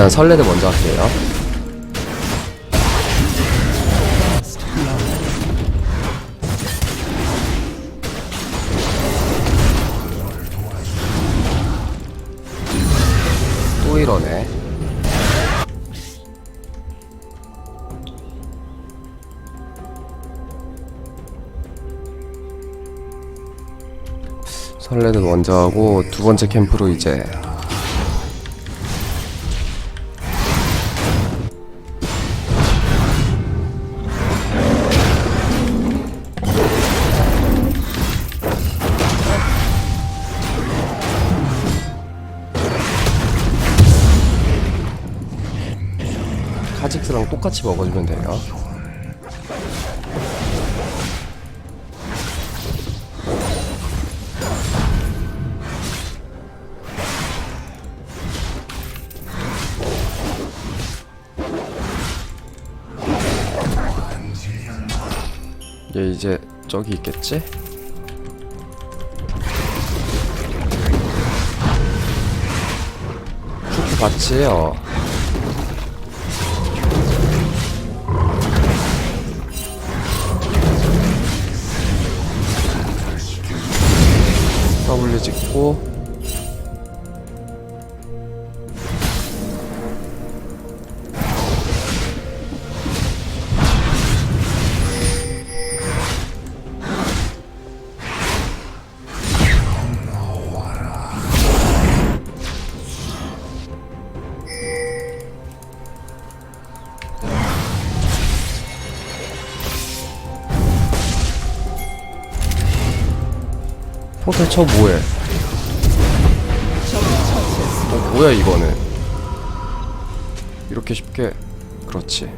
일단 설레드 먼저 할게요. 또 이러네. 설레드 먼저 하고 두 번째 캠프로 이제 카직스랑 똑같이 먹어주면 돼요. 얘 이제 저기 있겠지? 축구 봤지요? W 찍고 포탈 쳐 뭐해? 어 뭐야 이거는? 이렇게 쉽게 그렇지.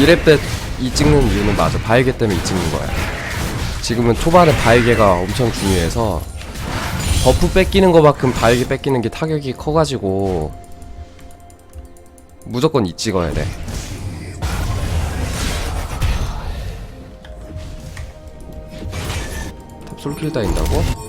2렙 때 이 찍는 이유는 맞아. 바이게 때문에 이 찍는 거야. 지금은 초반에 바이게가 엄청 중요해서 버프 뺏기는 것만큼 바이게 뺏기는 게 타격이 커가지고 무조건 이 찍어야 돼. 탑솔킬 다인다고?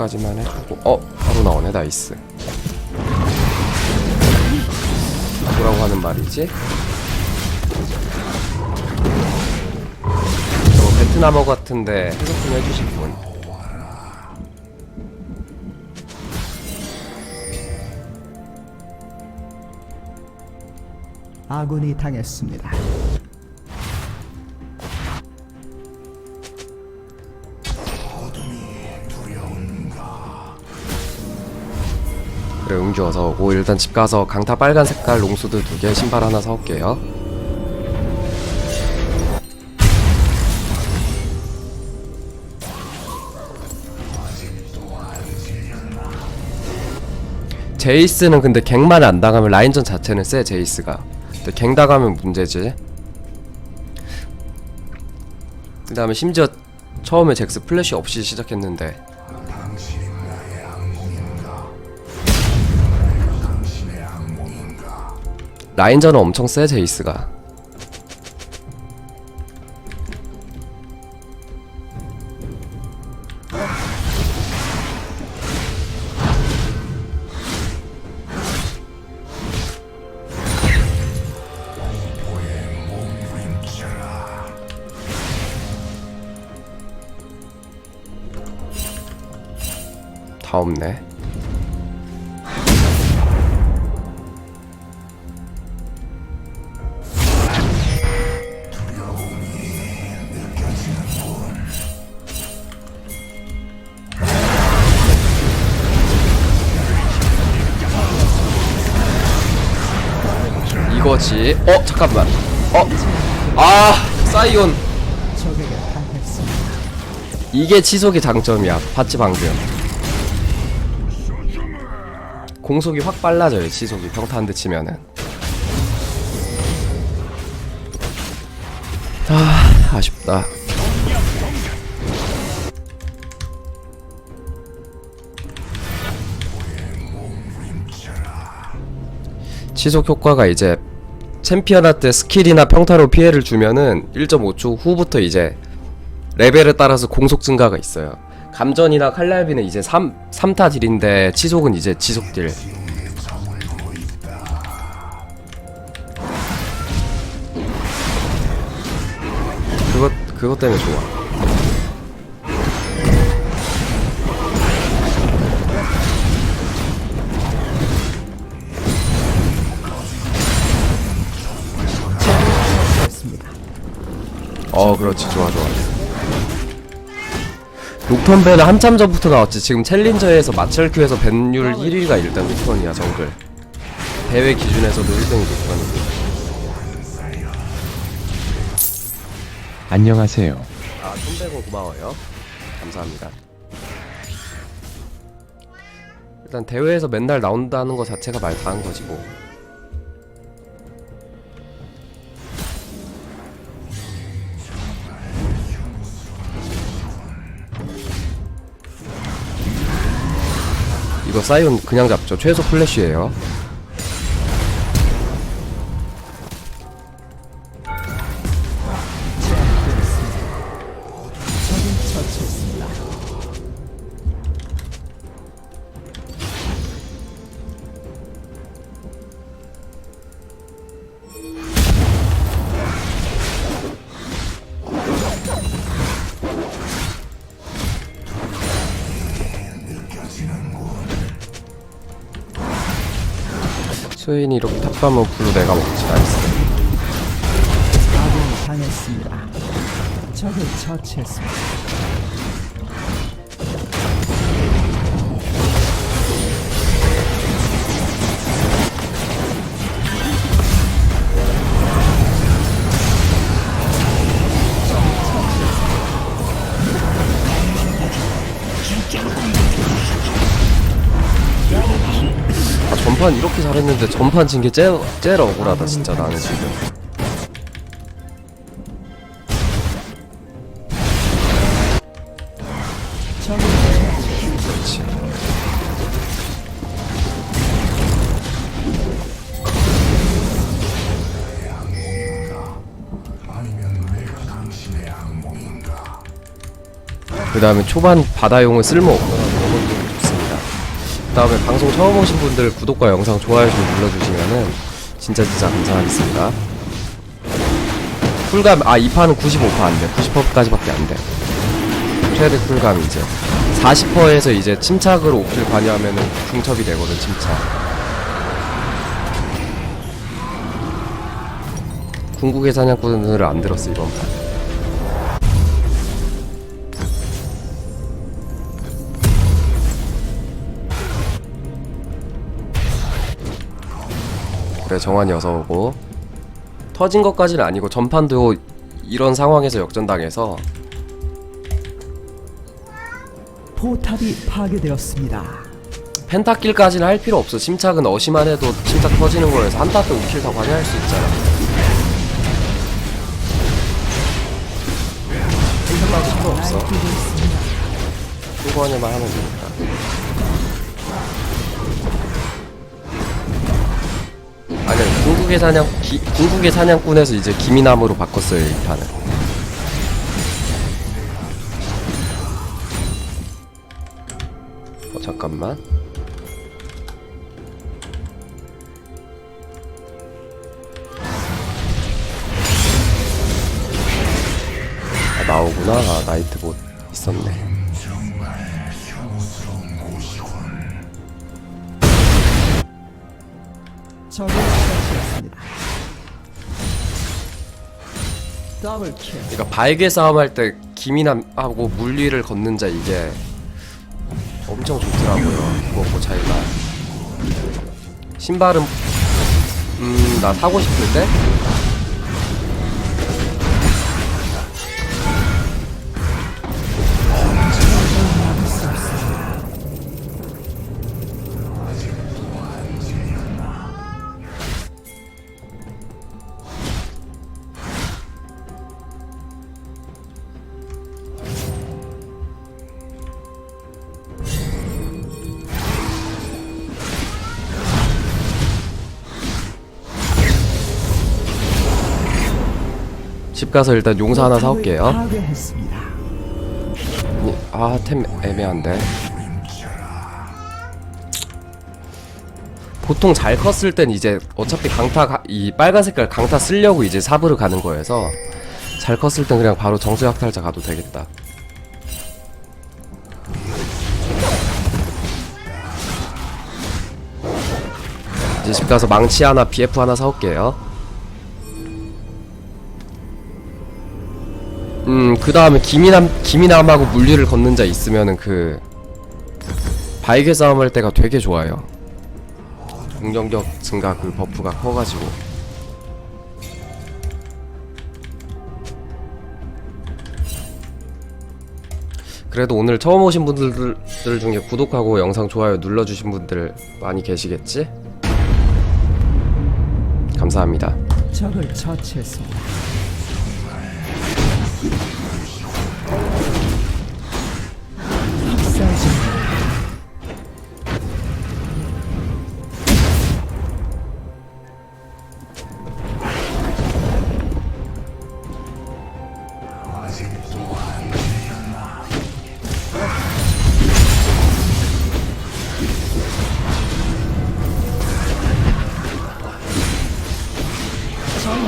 체크까지만 해주고 어 바로 나오네 나이스 뭐라고 하는 말이지? 저거 베트남어 같은데 해석 좀 해주실 분 아군이 당했습니다. 응주 어서 오고 일단 집 가서 강타 빨간 색깔 롱수드 두 개 신발 하나 사올게요. 제이스는 근데 갱만 안 당하면 라인전 자체는 세 제이스가. 근데 갱 당하면 문제지. 그 다음에 심지어 처음에 잭스 플래시 없이 시작했는데 라인전은 엄청 세 제이스가. 다 없네 그거지 어 잠깐만. 어아 사이온. 이게 치속의 장점이야. 봤지 방금? 공속이 확 빨라져요 치속이. 평타 한 대 치면은. 아 아쉽다. 치속 효과가 이제 챔피언한테 스킬이나 평타로 피해를 주면은 1.5초 후부터 이제 레벨에 따라서 공속 증가가 있어요. 감전이나 칼날비는 이제 3, 3타 딜인데 치속은 이제 지속 딜. 그것 그것 때문에 좋아. 어 그렇지. 좋아 좋아. 녹턴벨은 한참 전부터 나왔지. 지금 챌린저에서 마철큐에서 밴율 1위가 일단 녹턴이야 정글 대회 기준에서도 1등이 녹턴이고 안녕하세요. 아 1100원 고마워요. 감사합니다. 일단 대회에서 맨날 나온다는 거 자체가 말 다 한 거지 뭐 이거 사이온 그냥 잡죠. 최소 플래시에요 수인이 이렇게 탑하면 블루 내가 먹지 나이스 아군이 당했습니다. 적을 처치했습니다. 아 전판 이렇게 잘했는데 전판 진게 제일 억울하다 진짜 나는 지금. 그 다음에 초반 바다용은 쓸모없거 다음에 방송 처음 오신 분들 구독과 영상 좋아요 좀 눌러주시면은 진짜 진짜 감사하겠습니다. 쿨감 아이 판은 95% 안 돼. 90%까지밖에 안 돼. 최대 쿨감이 이제 40%에서 이제 침착으로 오킬 관여하면은 중첩이 되거든 침착. 궁극의 사냥꾼을 안 들었어 이번 판 그래 정환이 어서 오고 터진 것까지는 아니고 전판도 이런 상황에서 역전당해서 포탑이 파괴되었습니다. 펜타킬까지는 할 필요 없어. 침착은 어시만 해도 침착 터지는 거여서 한타 때 우킬 다 관여할 수 있잖아. 생각할 필요 없어. 후관에만 하면 되 궁극의 사냥, 기, 궁극의 사냥꾼에서 이제 기미남으로 바꿨어요, 이 판은. 어, 잠깐만. 아, 나오구나. 아, 나이트 못 있었네. 적을 그러니까 발개 싸움할 때 기민함하고 물리를 걷는 자 이게 엄청 좋더라고요. 그거 뭐 차이가. 신발은 음, 나 사고 싶을 때? 집 가서 일단 용사 하나 사올게요. 파괴했습니다. 아, 템 애매한데. 보통 잘 컸을 땐 이제 어차피 강타 가- 이 빨간 색깔 강타 쓰려고 이제 사브를 가는 거여서 잘 컸을 땐 그냥 바로 정수 약탈자 가도 되겠다. 이제 집 가서 망치 하나, BF 하나 사올게요. 음, 그 다음에 김이남, 김이남하고 물리를 걷는 자 있으면은 그, 바이게 싸움 할 때가 되게 좋아요. 공격력 증가 그 버프가 커가지고. 그래도 오늘 처음 오신 분들 중에 구독하고 영상 좋아요 눌러주신 분들 많이 계시겠지? 감사합니다. 적을 처치했습니다.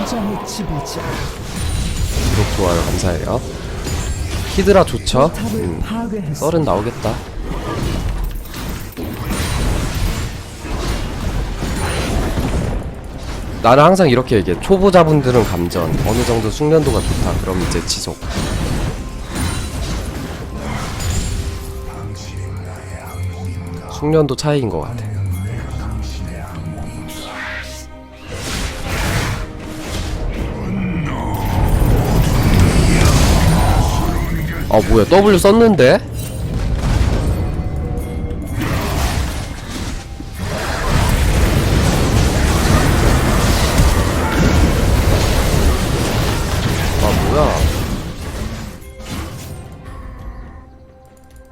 전장의 지배자 구독 좋아요 감사해요. 히드라 좋죠? 포탑을 음. 썰은 나오겠다. 나는 항상 이렇게 얘기해. 초보자분들은 감전, 어느 정도 숙련도가 좋다. 그럼 이제 지속. 숙련도 차이인 것 같아. 아 뭐야 W 썼는데? 아 뭐야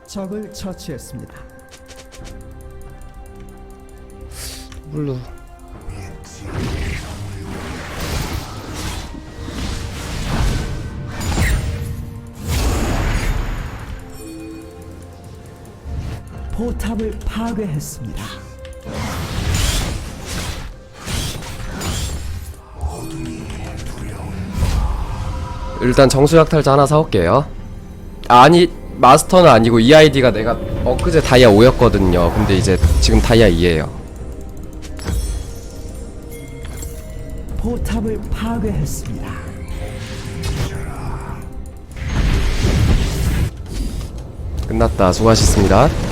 적을 처치했습니다. W 포탑을 파괴했습니다. 일단 정수 약탈자 하나 사올게요. 아니 마스터는 아니고 이 아이디가 내가 엊그제 다이아 5였거든요. 근데 이제 지금 다이아 2에요. 포탑을 파괴했습니다. 끝났다. 수고하셨습니다